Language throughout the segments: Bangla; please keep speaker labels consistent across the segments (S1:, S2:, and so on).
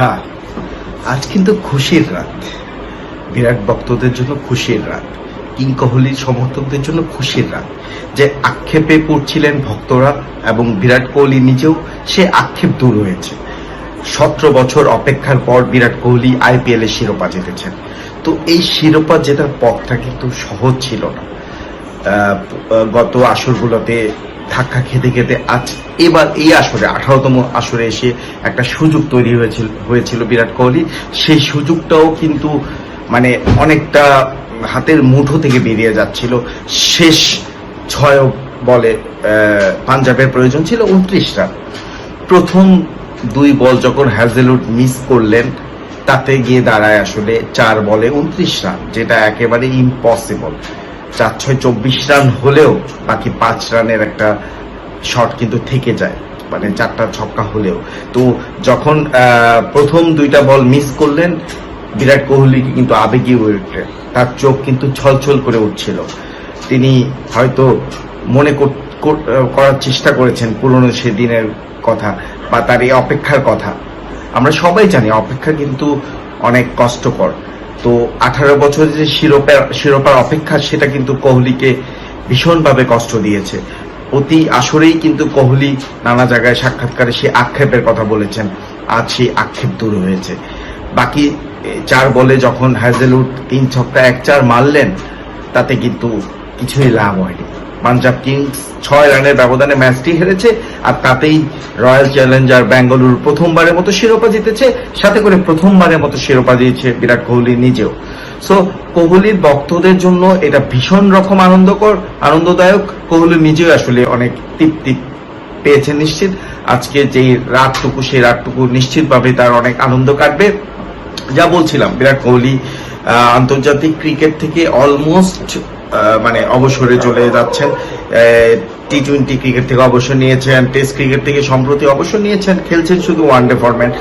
S1: হ্যাঁ আজ কিন্তু খুশির রাত। বিরাট ভক্তদের জন্য খুশির রাত, কিং কোহলির সমর্থকদের জন্য খুশির রাত। যে আক্ষেপে পড়ছিলেন ভক্তরা এবং বিরাট কোহলি নিজেও, সে আক্ষেপ দূর হয়েছে। সতেরো বছর অপেক্ষার পর বিরাট কোহলি আইপিএল এর শিরোপা জিতেছেন। তো এই শিরোপা জেতার পথটা কিন্তু সহজ ছিল না। গত আসরগুলোতে ধাক্কা খেতে খেতে আজ এবার এই আসরে, আঠারোতম আসরে এসে একটা সুযোগ তৈরি হয়েছিল হয়েছিল বিরাট কোহলি। সেই সুযোগটাও কিন্তু মানে অনেকটা হাতের মুঠো থেকে বেরিয়ে যাচ্ছিল। শেষ ছয় বলে পাঞ্জাবের প্রয়োজন ছিল উনত্রিশ রান। প্রথম দুই বল যখন হ্যাজেলউড মিস করলেন, তাতে গিয়ে দাঁড়ায় আসলে চার বলে উনত্রিশ রান, যেটা একেবারে ইম্পসিবল চার ছয় চব্বিশ রান হলেও বাকি পাঁচ রানের একটা শট কিন্তু থেকে যায় মানে চারটা ছক্কা হলেও। তো যখন প্রথম দুইটা বল মিস করলেন, বিরাট কোহলি কিন্তু আবেগী হয়ে উঠলেন। তার চোখ কিন্তু ছলছল করে উঠছিল। তিনি হয়তো মনে করার চেষ্টা করেছেন পুরনো সেদিনের কথা বা তার এই অপেক্ষার কথা। আমরা সবাই জানি অপেক্ষা কিন্তু অনেক কষ্টকর। তো আঠারো বছর যে শিরোপা, শিরোপার অপেক্ষা, সেটা কিন্তু কোহলিকে ভীষণভাবে কষ্ট দিয়েছে। প্রতি আসরেই কিন্তু কোহলি নানা জায়গায় সাক্ষাৎকারে সে আক্ষেপের কথা বলেছেন। আজ সেই আক্ষেপ দূর হয়েছে। বাকি চার বলে যখন হ্যাজেলউড তিন ছক্কা এক চার মারলেন, তাতে কিন্তু কিছুই লাভ হয়নি। পাঞ্জাব কিংস ছয় রানের ব্যবধানে ম্যাচটি হেরেছে আর তাতেই রয়্যাল চ্যালেঞ্জার ব্যাঙ্গালুরু প্রথমবারের মতো শিরোপা জিতেছে, সাথে করে প্রথমবারের মতো শিরোপা দিয়েছে বিরাট কোহলি নিজেও। সো কোহলির ভক্তদের জন্য এটা ভীষণ রকম আনন্দকর, আনন্দদায়ক। কোহলি নিজেও আসলে অনেক তৃপ্তি পেয়েছে নিশ্চিত। আজকে যে রাতটুকু, সেই রাতটুকু নিশ্চিতভাবে তার অনেক আনন্দ কাটবে। যা বলছিলাম, বিরাট কোহলি আন্তর্জাতিক ক্রিকেট থেকে অলমোস্ট মানে অবসরে চলে যাচ্ছেন। টি টোয়েন্টি ক্রিকেট থেকে অবসর নিয়েছেন, টেস্ট ক্রিকেট থেকে সম্প্রতি অবসর নিয়েছেন, খেলছেন শুধু ওয়ানডে ফরম্যাট।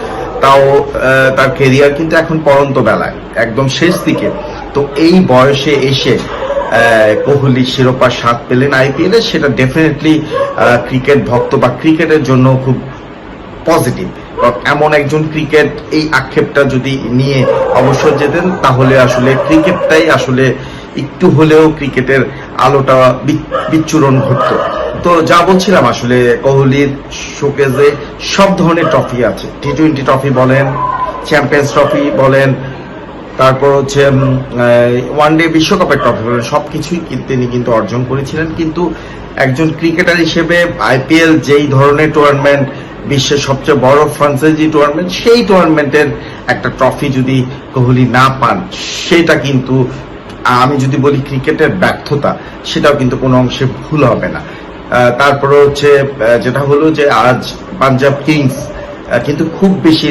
S1: তাও তার কেরিয়ার কিন্তু এখন পরন্ত বেলায়, একদম শেষ দিকে। তো এই বয়সে এসে কোহলি, শিরোপা স্বাদ পেলেন আইপিএল এ, সেটা ডেফিনেটলি ক্রিকেট ভক্ত বা ক্রিকেটের জন্য খুব পজিটিভ এমন একজন ক্রিকেট এই আক্ষেপটা যদি নিয়ে অবসর যেতেন, তাহলে আসলে ক্রিকেটটাই আসলে একটু হলেও ক্রিকেটের আলোটা বিচ্ছুরণ ঘটতো। তো যা বলছিলাম আসলে কোহলির শোকেজে সব ধরনের ট্রফি আছে। টি টোয়েন্টি ট্রফি বলেন চ্যাম্পিয়ন্স ট্রফি বলেন, তারপর হচ্ছে ওয়ান ডে বিশ্বকাপের ট্রফি বলেন, সবকিছুই কি- তিনি কিন্তু অর্জন করেছিলেন। কিন্তু একজন ক্রিকেটার হিসেবে আইপিএল যেই ধরনের টুর্নামেন্ট বিশ্বের সবচেয়ে বড় ফ্রান্সাইজি টুর্নামেন্ট সেই টুর্নামেন্টের একটা ট্রফি যদি কোহলি না পান, সেটা কিন্তু, আমি যদি বলি ক্রিকেটের ব্যর্থতা, সেটাও কিন্তু কোনো অংশে ভুল হবে না। তারপরে হচ্ছে যেটা হলো যে আজ পাঞ্জাব কিংস কিন্তু খুব বেশি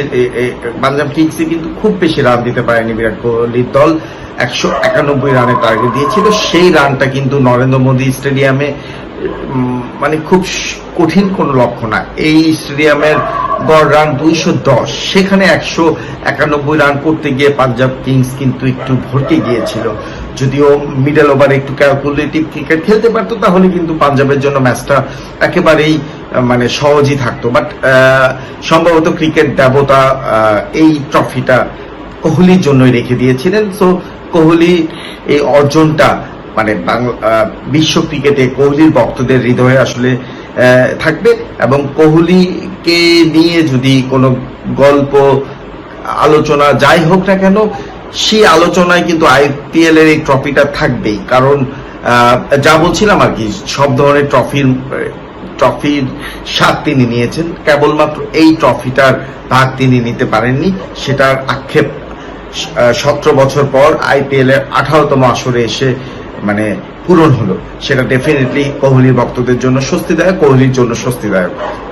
S1: পাঞ্জাব কিংসে কিন্তু খুব বেশি রান দিতে পারেনি বিরাট কোহলির দল। একশো একানব্বই রানের টার্গেট দিয়েছিল। সেই রানটা কিন্তু নরেন্দ্র মোদী স্টেডিয়ামে মানে খুব কঠিন কোনো লক্ষ্য না। এই স্টেডিয়ামের গড় রান দুইশো দশ। সেখানে একশো একানব্বই রান করতে গিয়ে পাঞ্জাব কিংস কিন্তু একটু ভরকে গিয়েছিল। যদিও মিডল ওভারে একটু ক্যালকুলেটিভ ক্রিকেট খেলতে পারতো, তাহলে কিন্তু পাঞ্জাবের জন্য ম্যাচটা একেবারেই মানে সহজই থাকতো। বাট সম্ভবত ক্রিকেট দেবতা এই ট্রফিটা কোহলির জন্যই রেখে দিয়েছিলেন। সো কোহলি এই অর্জনটা মানে বিশ্ব ক্রিকেটে কোহলির ভক্তদের হৃদয়ে আসলে থাকবে। এবং কোহলিকে নিয়ে যদি কোনো গল্প, আলোচনা যাই হোক না কেন সেই আলোচনায় কিন্তু আইপিএল এর এই ট্রফিটা থাকবেই। কারণ যা বলছিলাম আর কি, সব ধরনের ট্রফির ট্রফির স্বাদ তিনি নিয়েছেন। কেবলমাত্র এই ট্রফিটার ভাগ তিনি নিতে পারেননি, সেটার আক্ষেপ সতেরো বছর পর আইপিএল এর আঠারোতম আসরে এসে মানে পূরণ হলো। সেটা ডেফিনেটলি কোহলির ভক্তদের জন্য স্বস্তিদায়ক, কোহলির জন্য স্বস্তিদায়ক।